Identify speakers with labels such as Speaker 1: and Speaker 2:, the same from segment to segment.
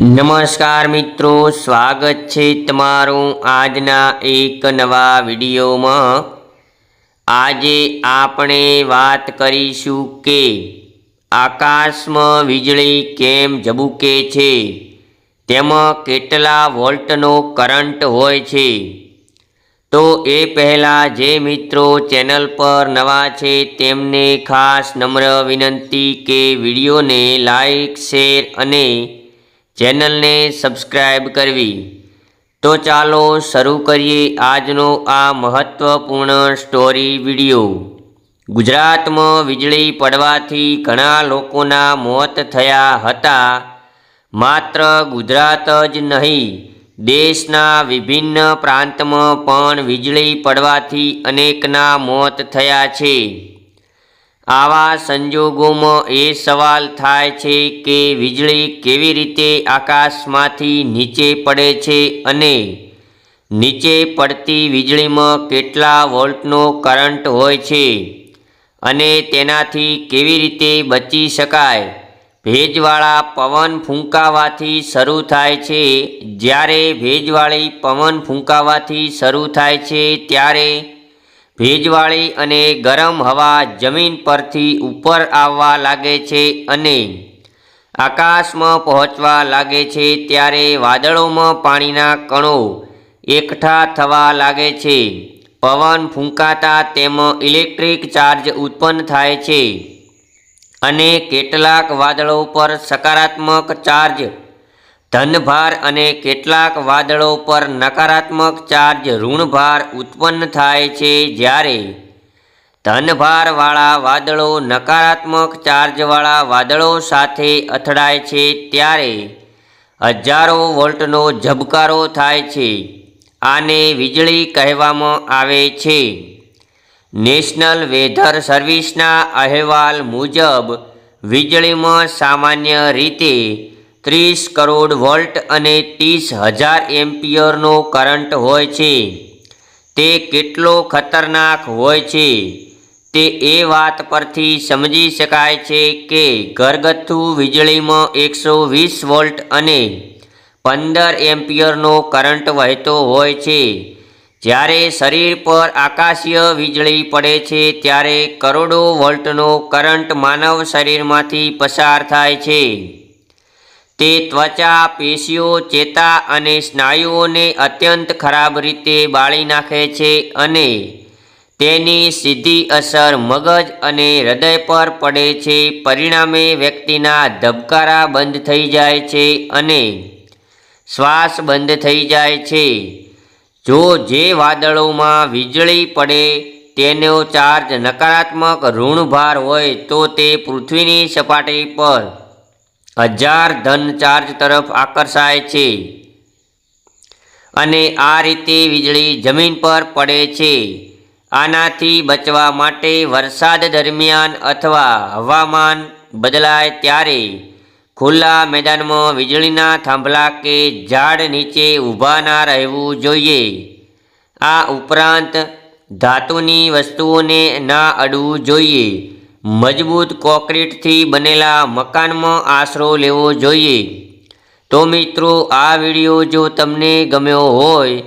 Speaker 1: નમસ્કાર મિત્રો, સ્વાગત છે તમારું આજના એક નવા વિડીયોમાં. આજે આપણે વાત કરીશું કે આકાશમાં વીજળી કેમ ઝબૂકે છે? તેમાં કેટલા વોલ્ટનો કરંટ હોય છે? તો એ પહેલાં જે મિત્રો ચેનલ પર નવા છે તેમને ખાસ નમ્ર વિનંતી કે વિડીયોને લાઈક, શેર અને ચેનલને સબસ્ક્રાઈબ કરવી. તો ચાલો શરૂ કરીએ આજનો આ મહત્ત્વપૂર્ણ સ્ટોરી વિડિયો. ગુજરાતમાં વીજળી પડવાથી ઘણા લોકોના મોત થયા હતા. માત્ર ગુજરાત જ નહીં, દેશના વિભિન્ન પ્રાંતમાં પણ વીજળી પડવાથી અનેકના મોત થયા છે. આવા સંજોગોમાં એ સવાલ થાય છે કે વીજળી કેવી રીતે આકાશમાંથી નીચે પડે છે અને નીચે પડતી વીજળીમાં કેટલા વોલ્ટનો કરંટ હોય છે અને તેનાથી કેવી રીતે બચી શકાય? ભેજવાળા પવન ફૂંકાવાથી શરૂ થાય છે. જ્યારે ભેજવાળી પવન ફૂંકાવાથી શરૂ થાય છે, ત્યારે ભેજવાળી અને ગરમ હવા જમીન પરથી ઉપર આવવા લાગે છે અને આકાશમાં પહોંચવા લાગે છે ત્યારે વાદળોમાં પાણીના કણો એકઠા થવા લાગે છે. પવન ફૂંકાતા તેમાં ઇલેક્ટ્રિક ચાર્જ ઉત્પન્ન થાય છે અને કેટલાક વાદળો પર સકારાત્મક ચાર્જ ધનભાર અને કેટલાક વાદળો પર નકારાત્મક ચાર્જ ઋણભાર ઉત્પન્ન થાય છે જ્યારે ધનભારવાળા વાદળો નકારાત્મક ચાર્જવાળા વાદળો સાથે અથડાય છે ત્યારે હજારો વોલ્ટનો ઝબકારો થાય છે. આને વીજળી કહેવામાં આવે છે. નેશનલ વેધર સર્વિસના અહેવાલ મુજબ વીજળીમાં સામાન્ય રીતે ત્રીસ કરોડ વોલ્ટ અને ત્રીસ હજાર એમ્પિયરનો કરંટ હોય છે. તે કેટલો ખતરનાક હોય છે? તે એ વાત પરથી સમજી શકાય છે કે ઘરગથ્થુ વીજળીમાં એકસો વીસ વોલ્ટ અને પંદર એમ્પિયરનો કરંટ વહેતો હોય છે. જ્યારે શરીર પર આકાશીય વીજળી પડે છે, ત્યારે કરોડો વોલ્ટનો કરંટ માનવ શરીરમાંથી પસાર થાય છે. તે ત્વચા, પેશીઓ, ચેતા અને સ્નાયુઓને અત્યંત ખરાબ રીતે બાળી નાખે છે અને તેની સીધી અસર મગજ અને હૃદય પર પડે છે. પરિણામે વ્યક્તિના ધબકારા બંધ થઈ જાય છે અને શ્વાસ બંધ થઈ જાય છે. જો જે વાદળોમાં વીજળી પડે, તેનો ચાર્જ નકારાત્મક ઋણભાર હોય તો તે પૃથ્વીની સપાટી પર હજાર ધન ચાર્જ તરફ આકર્ષાય છે. અને આ રીતે વીજળી જમીન પર પડે છે. આનાથી બચવા માટે વરસાદ દરમિયાન અથવા હવામાન બદલાય ત્યારે ખુલ્લા મેદાનમાં વીજળીના થાંભલા કે ઝાડ નીચે ઊભા ના રહેવું જોઈએ. આ ઉપરાંત ધાતુની વસ્તુઓને ના અડવું જોઈએ. મજબૂત કોન્ક્રીટથી બનેલા મકાનમાં આશરો લેવો જોઈએ. તો મિત્રો, આ વીડિયો જો તમને ગમ્યો હોય,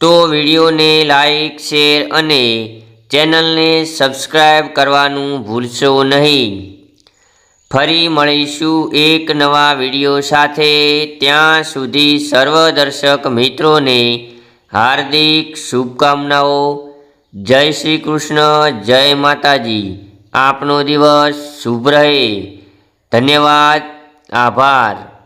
Speaker 1: તો વિડીયોને લાઈક, શેર અને ચેનલને સબસ્ક્રાઈબ કરવાનું ભૂલશો નહીં. ફરી મળીશું એક નવા વીડિયો સાથે. ત્યાં સુધી સર્વ દર્શક મિત્રોને હાર્દિક શુભકામનાઓ. જય શ્રી કૃષ્ણ, જય માતાજી. આપનો દિવસ શુભ રહે. ધન્યવાદ. આભાર.